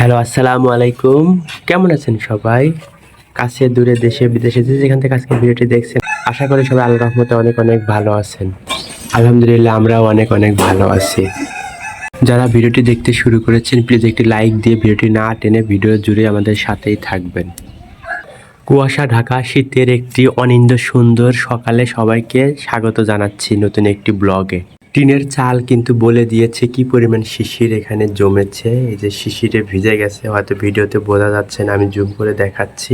Hello, আসসালামু আলাইকুম। কেমন আছেন সবাই? কাছে, দূরে, দেশে, বিদেশে, যে যেখান থেকে আজকে ভিডিওটি দেখছেন, আশা করি সবাই আল্লাহ রহমতে অনেক অনেক ভালো আছেন। আলহামদুলিল্লাহ, আমরাও অনেক অনেক ভালো আছি। যারা ভিডিওটি দেখতে শুরু করেছেন প্লিজ একটি লাইক দিয়ে ভিডিওটি না টেনে ভিডিও জুড়ে আমাদের সাথেই থাকবেন। কুয়াশা, ঢাকা, শীতের একটি অনিন্দ সুন্দর সকালে সবাইকে স্বাগত জানাচ্ছি নতুন একটি ব্লগে। টিনের চাল কিন্তু বলে দিয়েছে কি পরিমাণ শিশির এখানে জমেছে। এই যে শিশিরে ভিজে গেছে, হয়তো ভিডিওতে বোঝা যাচ্ছে না, আমি জুম করে দেখাচ্ছি।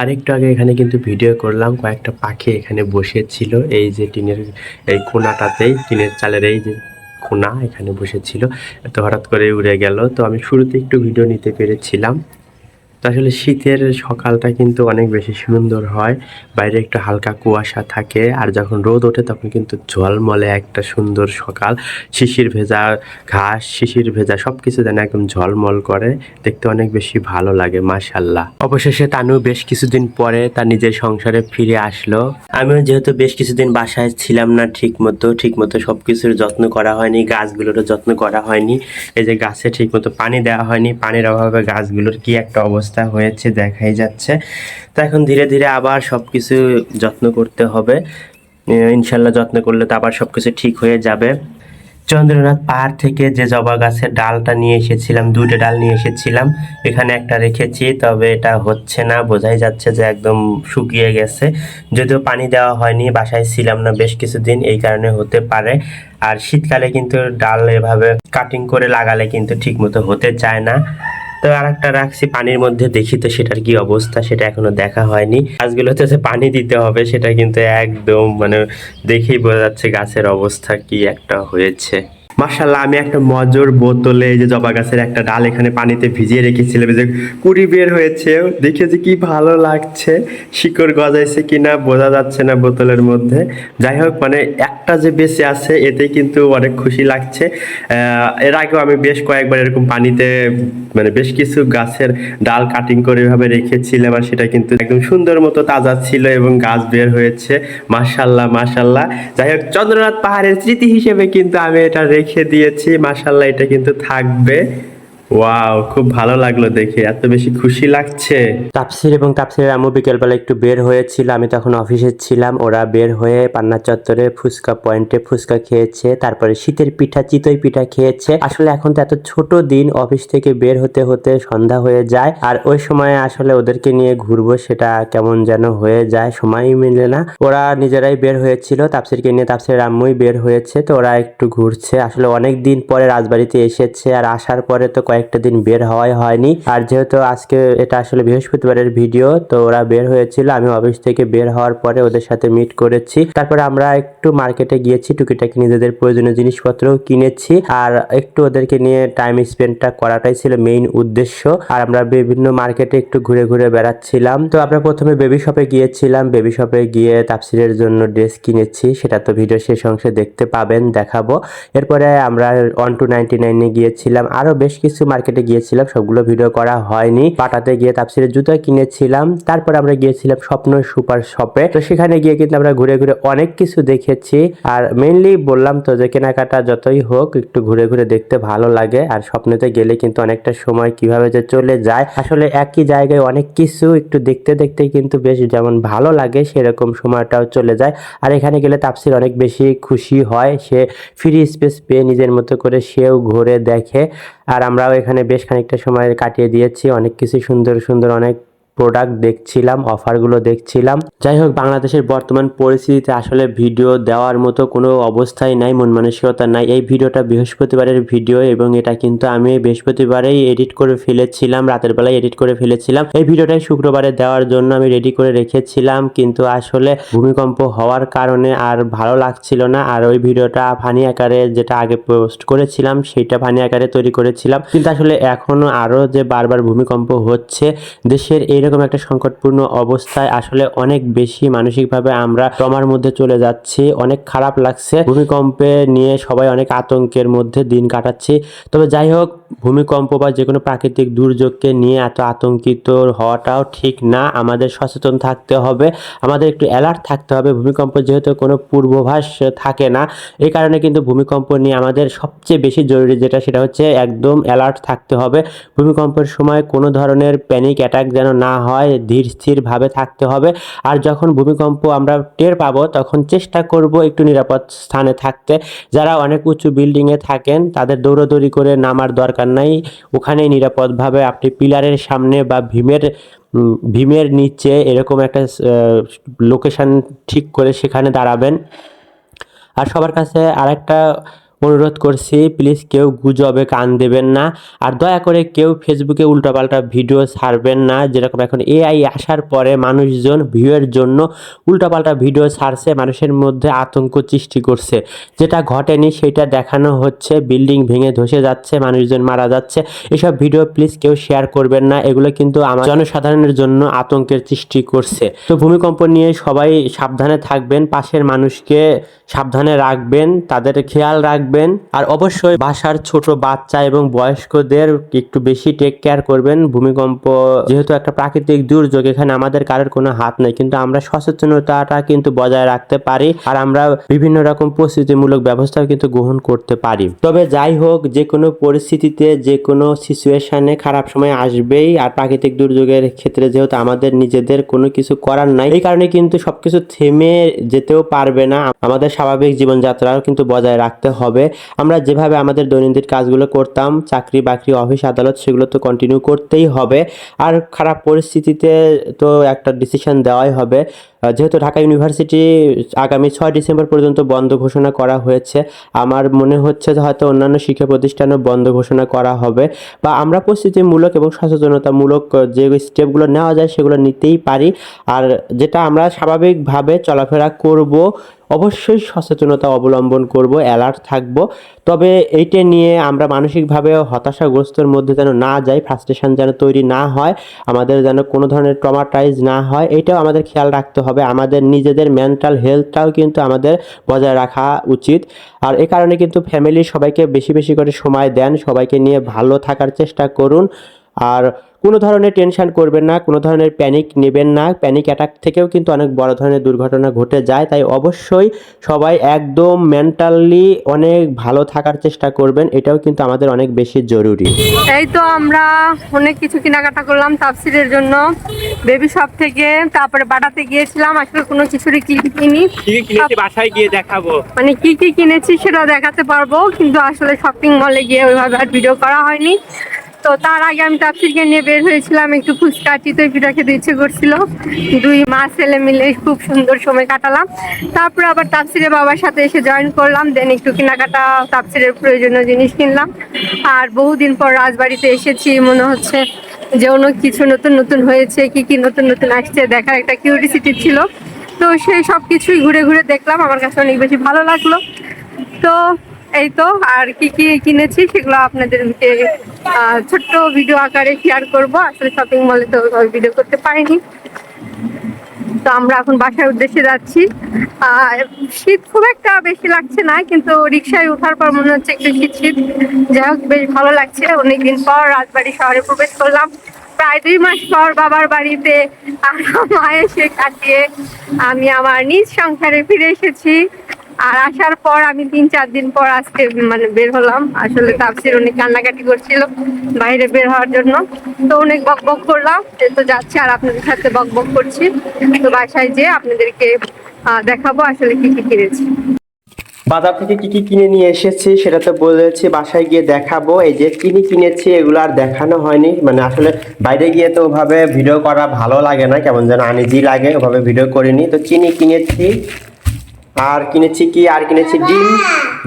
আর একটু আগে এখানে কিন্তু ভিডিও করলাম, কয়েকটা পাখি এখানে বসেছিল। এই যে টিনের এই কোনাটাতেই, টিনের চালের এই যে খোনা এখানে বসেছিল। তো হঠাৎ করে উড়ে গেল। তো আমি শুরুতে একটু ভিডিও নিতে পেরেছিলাম। তো আসলে শীতের সকালটা কিন্তু অনেক বেশি সুন্দর হয়। বাইরে একটু হালকা কুয়াশা থাকে আর যখন রোদ ওঠে তখন কিন্তু ঝলমলে একটা সুন্দর সকাল। শিশির ভেজা ঘাস, শিশির ভেজা সব কিছু যেন একদম ঝলমল করে। দেখতে অনেক বেশি ভালো লাগে মাশাল্লাহ অবশেষে তানু বেশ কিছুদিন পরে তার নিজের সংসারে ফিরে আসলো। আমিও যেহেতু বেশ কিছুদিন বাসায় ছিলাম না ঠিক মতো ঠিক মতো সব কিছুর যত্ন করা হয়নি, গাছগুলোরও যত্ন করা হয়নি। এই যে গাছে ঠিক মতো পানি দেওয়া হয়নি, পানির অভাবে গাছগুলোর কি একটা অবস্থা হয়েছে, দেখাই যাচ্ছে। তো এখন ধীরে ধীরে আবার সব কিছু যত্ন করতে হবে। ইনশাল্লাহ যত্ন করলে তো আবার সব কিছু ঠিক হয়ে যাবে। চন্দ্রনাথ পাহাড় থেকে যে জবা গাছের ডালটা নিয়ে এসেছিলাম দুটো ডাল নিয়ে এসেছিলাম, এখানে একটা রেখেছি, তবে এটা হচ্ছে না, বোঝাই যাচ্ছে যে একদম শুকিয়ে গেছে। যদিও পানি দেওয়া হয়নি, বাসায় ছিলাম না বেশ কিছুদিন, এই কারণে হতে পারে। আর শীতকালে কিন্তু ডাল এভাবে কাটিং করে লাগালে কিন্তু ঠিক মতো হতে চায় না। তো আর একটা রাখছি পানির মধ্যে, দেখি তো সেটার কি অবস্থা, সেটা এখনও দেখা হয়নি। গাছগুলোতে যে পানি দিতে হবে, সেটা কিন্তু একদম মানে দেখেই বোঝা যাচ্ছে গাছের অবস্থা কি একটা হয়েছে। মার্শাল্লাহ আমি একটা মজর বোতলে এই যে জবা গাছের একটা ডাল এখানে পানিতে ভিজিয়ে রেখেছিলাম। যে কুড়ি বের হয়েছে, দেখে যে কি ভালো লাগছে। শিকড় গজাইছে কিনা বোঝা যাচ্ছে না বোতলের মধ্যে। যাই হোক মানে একটা যে বেঁচে আছে এতে কিন্তু অনেক খুশি লাগছে। এর আগেও আমি বেশ কয়েকবার এরকম পানিতে মানে বেশ কিছু গাছের ডাল কাটিং করে এভাবে রেখেছিলাম আর সেটা কিন্তু একদম সুন্দর মতো তাজা ছিল এবং গাছ বের হয়েছে। মাশাল্লাহ মাশাল্লাহ যাই হোক, চন্দ্রনাথ পাহাড়ের স্মৃতি হিসেবে কিন্তু আমি এটা রেখে দিয়েছি মাসাল্লাহ এটা কিন্তু থাকবে। ওয়াও খুব ভালো লাগল দেখে, এত বেশি খুশি লাগছে। তাপসির এবং তাপসিরের আম্মু একটু বের হয়েছিল, আমি তখন অফিসে ছিলাম, ওরা বের হয়ে পান্না চত্বরে ফুচকা পয়েন্টে ফুচকা খেয়েছে, তারপরে শীতের পিঠা, চিতই পিঠা খেয়েছে। আসলে এখন তো এত ছোট দিন, অফিস থেকে বের হতে হতে সন্ধ্যা হয়ে যায়, আর ওই সময় আসলে ওদেরকে নিয়ে ঘুরবো, সেটা কেমন যেন হয়ে যায়, সময়ই মিলে না। ওরা নিজেরাই বের হয়েছিল তাপসিরকে নিয়ে তাপসিরের আম্মুই বের হয়েছে, তো ওরা একটু ঘুরছে। আসলে অনেক দিন পরে রাজবাড়িতে এসেছে, আর আসার পরে তো কয়েকটা দিন বের হওয়াই হয়নি। আর যেহেতু আজকে এটা আসলে বৃহস্পতিবারের ভিডিও, তো ওরা বের হয়েছিল। আমি অফিস থেকে বের হওয়ার পরে ওদের সাথে মিট করেছি। তারপর আমরা একটু মার্কেটে গিয়েছি, টুকিটাকি নিজেদের প্রয়োজনীয় জিনিসপত্রও কিনেছি। আর একটু ওদেরকে নিয়ে টাইম স্পেন্ডটা করাটাই ছিল মেইন উদ্দেশ্য। আর আমরা বিভিন্ন মার্কেটে একটু ঘুরে ঘুরে বেড়াচ্ছিলাম। তো আমরা প্রথমে বেবি শপে গিয়েছিলাম। বেবি শপে গিয়ে তাপসিরের জন্য ড্রেস কিনেছি। সেটা তো ভিডিও শেষ অংশে দেখতে পাবেন, দেখাবো। এরপরে আমরা ওয়ান টু নাইনটি নাইনে গিয়েছিলাম। আরও বেশ কিছু মার্কেটে গিয়েছিলাম, সবগুলো ভিডিও করা হয়নি। পাটাতে গিয়ে তাপসিরের জুতো কিনেছিলাম, তারপর আমরা গিয়েছিলাম স্বপ্ন সুপার শপে। তো সেখানে গিয়ে কিন্তু আমরা ঘুরে ঘুরে অনেক কিছু দেখেছি। আর মেনলি বললাম তো যে কেনাকাটা যতই হোক, একটু ঘুরে ঘুরে দেখতে ভালো লাগে। আর স্বপ্নতে গেলে কিন্তু অনেকটা সময় কীভাবে যে চলে যায়, আসলে একই জায়গায় অনেক কিছু একটু দেখতে দেখতে কিন্তু বেশ যেমন ভালো লাগে, সেরকম সময়টাও চলে যায়। আর এখানে গেলে তাপসির অনেক বেশি খুশি হয়। সে ফ্রি স্পেস পেয়ে নিজের মতো করে সেও ঘুরে দেখে। আর আমরাও এখানে বেশ খানিকটা সময় কাটিয়ে দিয়েছি। অনেক কিছু সুন্দর সুন্দর অনেক প্রোডাক্ট দেখছিলাম অফারগুলো দেখছিলাম। যাই হোক বাংলাদেশের বর্তমান পরিস্থিতিতে আসলে ভিডিও দেওয়ার মতো কোনো অবস্থাই নাই, মন মানসিকতা নাই। এই ভিডিওটা বৃহস্পতিবারের ভিডিও এবং এটা কিন্তু আমি বৃহস্পতিবারেই এডিট করে ফেলেছিলাম, রাতের বেলায় এডিট করে ফেলেছিলাম। এই ভিডিওটাই শুক্রবারে দেওয়ার জন্য আমি রেডি করে রেখেছিলাম, কিন্তু আসলে ভূমিকম্প হওয়ার কারণে আর ভালো লাগছিল না। আর ওই ভিডিওটা ফানি আকারে যেটা আগে পোস্ট করেছিলাম সেটা ফানি আকারে তৈরি করেছিলাম। কিন্তু আসলে এখনও আরও যে বারবার ভূমিকম্প হচ্ছে, দেশের এরকম এরকম একটা সংকটপূর্ণ অবস্থায় আসলে অনেক বেশি মানসিকভাবে আমরা ট্রমার মধ্যে চলে যাচ্ছি, অনেক খারাপ লাগছে। ভূমিকম্পে নিয়ে সবাই অনেক আতঙ্কের মধ্যে দিন কাটাচ্ছি। তবে যাই হোক, ভূমিকম্প বা যে কোনো প্রাকৃতিক দুর্যোগকে নিয়ে এত আতঙ্কিত হওয়াটাও ঠিক না। আমাদের সচেতন থাকতে হবে, আমাদের একটু অ্যালার্ট থাকতে হবে। ভূমিকম্প যেহেতু কোনো পূর্বাভাস থাকে না, এই কারণে কিন্তু ভূমিকম্প নিয়ে আমাদের সবচেয়ে বেশি জরুরি যেটা, সেটা হচ্ছে একদম অ্যালার্ট থাকতে হবে। ভূমিকম্পের সময় কোনো ধরনের প্যানিক অ্যাটাক যেন না হয়, ধীর স্থিরভাবে থাকতে হবে। আর যখন ভূমিকম্প আমরা টের পাবো, তখন চেষ্টা করব একটু নিরাপদ স্থানে থাকতে। যারা অনেক উঁচু বিল্ডিংয়ে থাকেন, তাদের দৌড়াদৌড়ি করে নামার দরকার নাই। ওখানেই নিরাপদভাবে আপনি পিলারের সামনে বা ভীমের ভীমের নিচে এরকম একটা লোকেশন ঠিক করে সেখানে দাঁড়াবেন। আর সবার কাছে আরেকটা অনুরোধ করছি প্লিজ কেউ গুজবে কান দেবেন না। আর দয়া করে কেউ ফেসবুকে উল্টাপাল্টা ভিডিও ছাড়বেন না। যেরকম এখন এআই আসার পরে মানুষজন ভিউয়ের জন্য উল্টাপাল্টা ভিডিও ছাড়ছে, মানুষের মধ্যে আতঙ্ক সৃষ্টি করছে। যেটা ঘটেনি, সেটা দেখানো হচ্ছে বিল্ডিং ভেঙে ধসে যাচ্ছে, মানুষজন মারা যাচ্ছে। এসব ভিডিও প্লিজ কেউ শেয়ার করবেন না। এগুলো কিন্তু আমার জনসাধারণের জন্য আতঙ্কের সৃষ্টি করছে। তো ভূমিকম্প নিয়ে সবাই সাবধানে থাকবেন, পাশের মানুষকে সাবধানে রাখবেন, তাদের খেয়াল রাখবেন। আর অবশ্যই বাসার ছোট বাচ্চা এবং বয়স্কদের একটু বেশি টেক কেয়ার করবেন। ভূমিকম্প যেহেতু একটা প্রাকৃতিক দুর্যোগ, এখানে আমাদের কারোর কোনো হাত নেই। কিন্তু আমরা সচেতনতাটা কিন্তু বজায় রাখতে পারি আর আমরা বিভিন্ন রকম প্রস্তুতিমূলক ব্যবস্থাও কিন্তু গ্রহণ করতে পারি। তবে যাই হোক, যে কোনো পরিস্থিতিতে, যে কোনো সিচুয়েশনে খারাপ সময় আসবেই আর প্রাকৃতিক দুর্যোগের ক্ষেত্রে যেহেতু আমাদের নিজেদের কোনো কিছু করার নাই, এই কারণে কিন্তু সবকিছু থেমে যেতেও পারবে না। আমাদের স্বাভাবিক জীবনযাত্রাও কিন্তু বজায় রাখতে হবে। আমরা যেভাবে আমাদের দৈনন্দিন কাজগুলো করতাম, চাকরি বাকরি, অফিস আদালত, সেগুলো তো কন্টিনিউ করতেই হবে। আর খারাপ পরিস্থিতিতে তো একটা ডিসিশন দেওয়াই হবে। যেহেতু ঢাকা ইউনিভার্সিটি আগামী ছয় ডিসেম্বর পর্যন্ত বন্ধ ঘোষণা করা হয়েছে, আমার মনে হচ্ছে যে হয়তো অন্যান্য শিক্ষা প্রতিষ্ঠানও বন্ধ ঘোষণা করা হবে বা আমরা প্রস্তুতিমূলক এবং সচেতনতামূলক যে স্টেপগুলো নেওয়া যায়, সেগুলো নিতেই পারি। আর যেটা আমরা স্বাভাবিকভাবে চলাফেরা করব অবশ্যই সচেতনতা অবলম্বন করব অ্যালার্ট থাকব। তবে এইটা নিয়ে আমরা মানসিকভাবে হতাশাগ্রস্তর মধ্যে যেন না যাই ফ্রাস্ট্রেশন যেন তৈরি না হয়, আমাদের যেন কোনো ধরনের ট্রমাটাইজ না হয় এটাও আমাদের খেয়াল রাখতে হবে। আমাদের নিজেদের মেন্টাল হেলথটাও কিন্তু আমাদের বজায় রাখা উচিত। আর এ কারণে কিন্তু ফ্যামিলির সবাইকে বেশি বেশি করে সময় দেন, সবাইকে নিয়ে ভালো থাকার চেষ্টা করুন। আর কোনো ধরনের টেনশন করবেন না কোনো ধরনের প্যানিক নেবেন না। প্যানিক অ্যাটাক থেকেও কিন্তু অনেক বড় ধরনের দুর্ঘটনা ঘটে যায়। তাই অবশ্যই সবাই একদম মেন্টালি অনেক ভালো থাকার চেষ্টা করবেন। এটাও কিন্তু আমাদের অনেক বেশি জরুরি। এই তো আমরা অনেক কিছু কেনাকাটা করলাম তাফসিরের জন্য। বেবি শপ থেকে তারপরে বাটাতে গিয়েছিলাম। আসলে কোনো কিছুরই কি কিনি কি কিনেছি? বাসায় গিয়ে দেখাবো। মানে কি কি কিনেছি সেটা দেখাতে পারব। কিন্তু আসলে শপিং মলে গিয়ে ওইভাবে আর ভিডিও করা হয়নি। তো তার আগে আমি তাফসিরকে নিয়ে বের হয়েছিলাম, একটু ফুচকা চিতই পিঠা খেতে ইচ্ছে করছিল। দুই মা ছেলে মিলে খুব সুন্দর সময় কাটালাম। তারপরে আবার তাফসিরের বাবার সাথে এসে জয়েন করলাম দেন একটু কেনাকাটা, তাফসিরের প্রয়োজনীয় জিনিস কিনলাম। আর বহুদিন পর রাজবাড়িতে এসেছি, মনে হচ্ছে যে অনেক কিছু নতুন নতুন হয়েছে, কি কি নতুন নতুন আসছে, দেখার একটা কিউরিসিটি ছিল। তো সেই সব কিছুই ঘুরে ঘুরে দেখলাম, আমার কাছে অনেক বেশি ভালো লাগল। তো এই তো, আর কি কি কিনেছি সেগুলো আপনাদেরকে ছোট্ট ভিডিও আকারে শেয়ার করব। আসলে শপিং মলে তো ভিডিও করতে পারিনি। তো আমরা এখন বাসার উদ্দেশ্যে যাচ্ছি। শীত খুব একটা বেশি লাগছে না, কিন্তু রিক্সায় ওঠার পর মনে হচ্ছে একটু শীত শীত। যাই হোক, বেশ ভালো লাগছে। অনেকদিন পর রাজবাড়ি শহরে প্রবেশ করলাম। প্রায় দুই মাস পর বাবার বাড়িতে আমার মা এসে কাটিয়ে আমি আমার নিজ সংসারে ফিরে এসেছি। আর আসার পর আমি তিন, চার দিন পর আজকে মানে বের হলাম। আসলে তাপসির অনেক কান্নাকাটি করছিল বাইরে বের হওয়ার জন্য। তো অনেক বক বক করলাম তো যাচ্ছি আর আপনাদের সাথে বক বক করছি। তো বাসায় যেয়ে আপনাদেরকে দেখাবো আসলে কি কি কিনেছি। বাজার থেকে কি কি কিনে নিয়ে এসেছি সেটা তো বলেছি। বাসায় গিয়ে দেখাবো। এই যে কিনি কিনেছি, এগুলো আর দেখানো হয়নি। মানে আসলে বাইরে গিয়ে তো ওভাবে ভিডিও করা ভালো লাগে না। কেমন যেন আনিজি লাগে, ওভাবে ভিডিও করিনি। তো চিনি কিনেছি। আর কিনেছি কি? আর কিনেছি ডিম।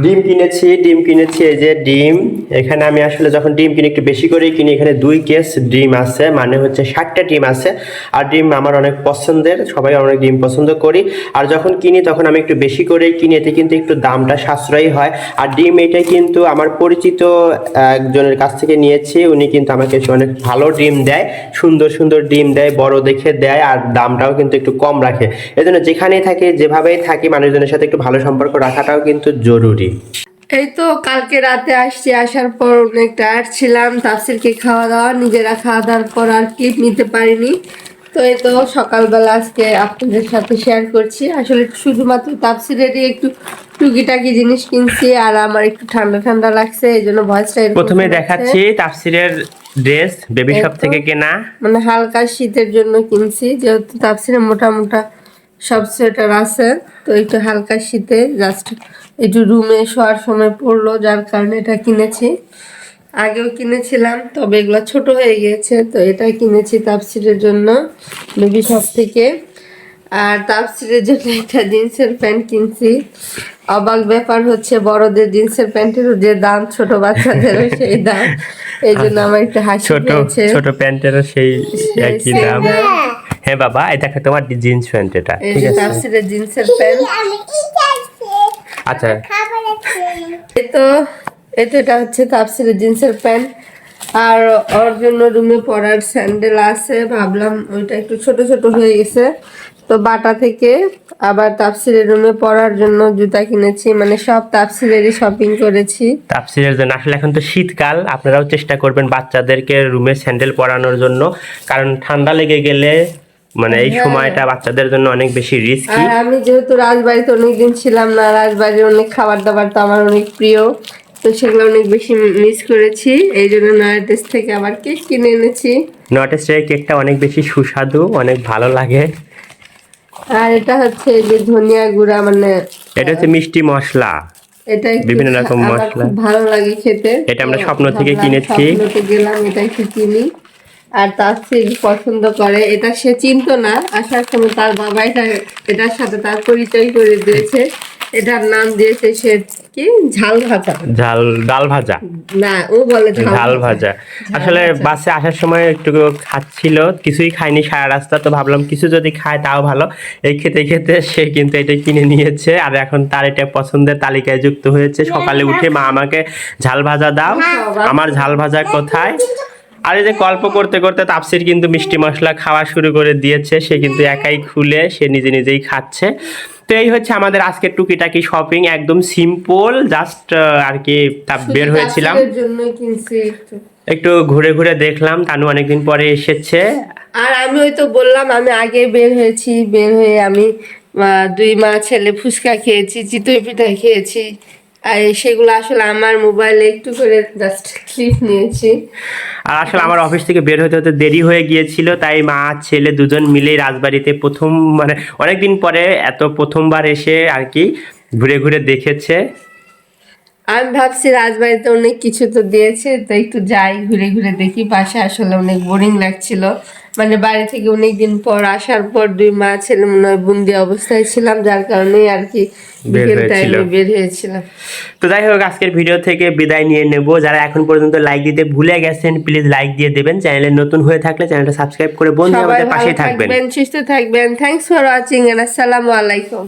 ডিম কিনেছি ডিম কিনেছি এই যে ডিম। এখানে আমি আসলে যখন ডিম কিনি একটু বেশি করেই কিনি, এখানে দুই কেস ডিম আছে মানে হচ্ছে ষাটটা ডিম আছে। আর ডিম আমার অনেক পছন্দের, সবাই অনেক ডিম পছন্দ করি। আর যখন কিনি, তখন আমি একটু বেশি করেই কিনি, এতে কিন্তু একটু দামটা সাশ্রয়ী হয়। আর ডিম এটাই কিন্তু আমার পরিচিত একজনের কাছ থেকে নিয়েছি, উনি কিন্তু আমাকে অনেক ভালো ডিম দেয়, সুন্দর সুন্দর ডিম দেয়, বড় দেখে দেয়, আর দামটাও কিন্তু একটু কম রাখে। এজন্য যেখানেই থাকে, যেভাবেই থাকি মানুষজনের সাথে একটু ভালো সম্পর্ক রাখাটাও কিন্তু জরুরি। এই তো কালকে রাতে আসছি আসার পর অনেক টায়ার্ড ছিলাম তাফসিরকে খাওয়া দাওয়া নিজেরা খাওয়া দাওয়ার পর আর ক্লিপ নিতে পারিনি। তো এই তো সকালবেলা আজকে আপনাদের সাথে শেয়ার করছি। আসলে শুধুমাত্র তাফসিরেরই একটু টুকিটাকি জিনিস কিনছি আর আমার একটু ঠান্ডা ঠান্ডা লাগছে এই জন্য ভয়েসটা প্রথমে দেখাচ্ছি তাফসিরের ড্রেস বেবি শপ থেকে কেনা। মানে হালকা শীতের জন্য কিনছি যেহেতু তাপসিরে মোটা মোটা সব সোয়েটার আছে। তো একটু হালকা শীতে জাস্ট একটু রুমে শোয়ার সময় পড়ল যার কারণে এটা কিনেছি। আগেও কিনেছিলাম তবে এগুলো ছোট হয়ে গিয়েছে তো এটা কিনেছি তাপসিরের জন্য বেবি শপ থেকে। আর তাপসিরের জন্য একটা জিন্সের প্যান্ট কিনছি। অবাক ব্যাপার হচ্ছে বড়দের জিন্সের প্যান্টের যে দাম ছোট বাচ্চাদেরও সেই দাম। এই জন্য আমার একটু হাসি ছোট ছোট প্যান্টেরও সেই একই দাম। হ্যাঁ বাবা এই দেখো তোমার জিন্স প্যান্ট এটা। এই ঠিক যে আছে। তাফসিরের জিন্সের প্যান্ট আচ্ছা। এই তো এই তো এটা হচ্ছে তাফসিরের জিন্সের প্যান্ট আর ওর জন্য রুমে পরার স্যান্ডেল আছে। ভাবলাম ওইটা একটু ছোট ছোট হয়ে গেছে। তো বাটা থেকে আবার তাফসিরের রুমে পরার জন্য জুতা কিনেছি। মানে সব তাফসিরেরই শপিং করেছি। তাপসিরের জন্য। আসলে এখন তো শীতকাল আপনারাও চেষ্টা করবেন বাচ্চাদেরকে রুমে স্যান্ডেল পরানোর জন্য। কারণ ঠান্ডা লেগে গেলে মানে এই হ্যাঁ। সময়টা বাচ্চাদের জন্য অনেক বেশি রিস্কি আর আমি যেহেতু রাজবাড়িতে অনেকদিন ছিলাম না রাজবাড়ির অনেক খাবার দাবার তো আমার অনেক প্রিয় তো সেগুলো অনেক বেশি মিস করেছি। এই জন্য নয়াটেস থেকে আবার কেক কিনে এনেছি। নটেস্টের কেকটা অনেক বেশি সুস্বাদু অনেক ভালো লাগে। আর এটা হচ্ছে যে ধনিয়া গুঁড়া মানে এটা হচ্ছে মিষ্টি মশলা। এটা বিভিন্ন রকম মশলা। ভালো লাগে খেতে। এটা আমরা স্বপ্ন থেকে কিনেছি। স্বপ্নতে গেলাম এটা একটু কিনি। আর তার সে পছন্দ করে এটা সে চিনতো না। আসার সময় তার বাবা এটা এটার সাথে তার পরিচয় করে দিয়েছে। এটার নাম দিয়েছে সে কি? ঝাল ভাজা। ঝাল ডাল ভাজা। না ও বলে ঝাল ভাজা। আসলে বাসে আসার সময় একটু খাচ্ছিল কিছুই খায়নি সারা রাস্তা তো ভাবলাম কিছু যদি খায় তাও ভালো। এই খেতে খেতে সে কিন্তু এটা কিনে নিয়েছে আর এখন তার এটা পছন্দের তালিকায় যুক্ত হয়েছে। সকালে উঠে মা আমাকে ঝাল ভাজা দাও আমার ঝাল ভাজা কোথায়। আর এই যে গল্প করতে করতে তাপসির কিন্তু মিষ্টি মশলা খাওয়া শুরু করে দিয়েছে। সে কিন্তু একাই খুলে সে নিজে নিজেই খাচ্ছে। তো এই হচ্ছে আমাদের আজকের টুকিটাকি শপিং একদম সিম্পল জাস্ট আর কি তা বের হয়েছিলাম। একটু। একটু ঘুরে ঘুরে দেখলাম তানু অনেকদিন পরে এসেছে। আর আমি ওই তো বললাম আমি আগে বের হয়েছি বের হয়ে আমি দুই মা ছেলে ফুচকা খেয়েছি চিতই পিঠা খেয়েছি। আর সেগুলো আসলে আমার মোবাইলে একটু করে জাস্ট ক্লিপ নিয়েছি। আর আসলে আমার অফিস থেকে বের হতে হতে দেরি হয়ে গিয়েছিল তাই মা ছেলে দুজন মিলেই রাজবাড়িতে প্রথম মানে অনেকদিন পরে এত প্রথমবার এসে আর কি ঘুরে ঘুরে দেখেছে। আমি ভাবছি রাজবাড়িতে অনেক কিছু তো দিয়েছে তো একটু যাই ঘুরে ঘুরে দেখি। পাশে আসলে অনেক বোরিং লাগছিল। মানে বাড়ি থেকে অনেক দিন পর আসার পর দুই মা ছেলে মনে হয় বন্দি অবস্থায় ছিলাম যার কারণে আর কি বের হয়েছিলাম। তো যাই হোক আজকের ভিডিও থেকে বিদায় নিয়ে নেব। যারা এখন পর্যন্ত লাইক দিতে ভুলে গেছেন প্লিজ লাইক দিয়ে দেবেন। চ্যানেলে নতুন হয়ে থাকলে চ্যানেলটা সাবস্ক্রাইব করে বন্ধু আমাদের পাশে থাকবেন। সুস্থ থাকবেন। থ্যাংকস ফর ওয়াচিং এন্ড আসসালামু আলাইকুম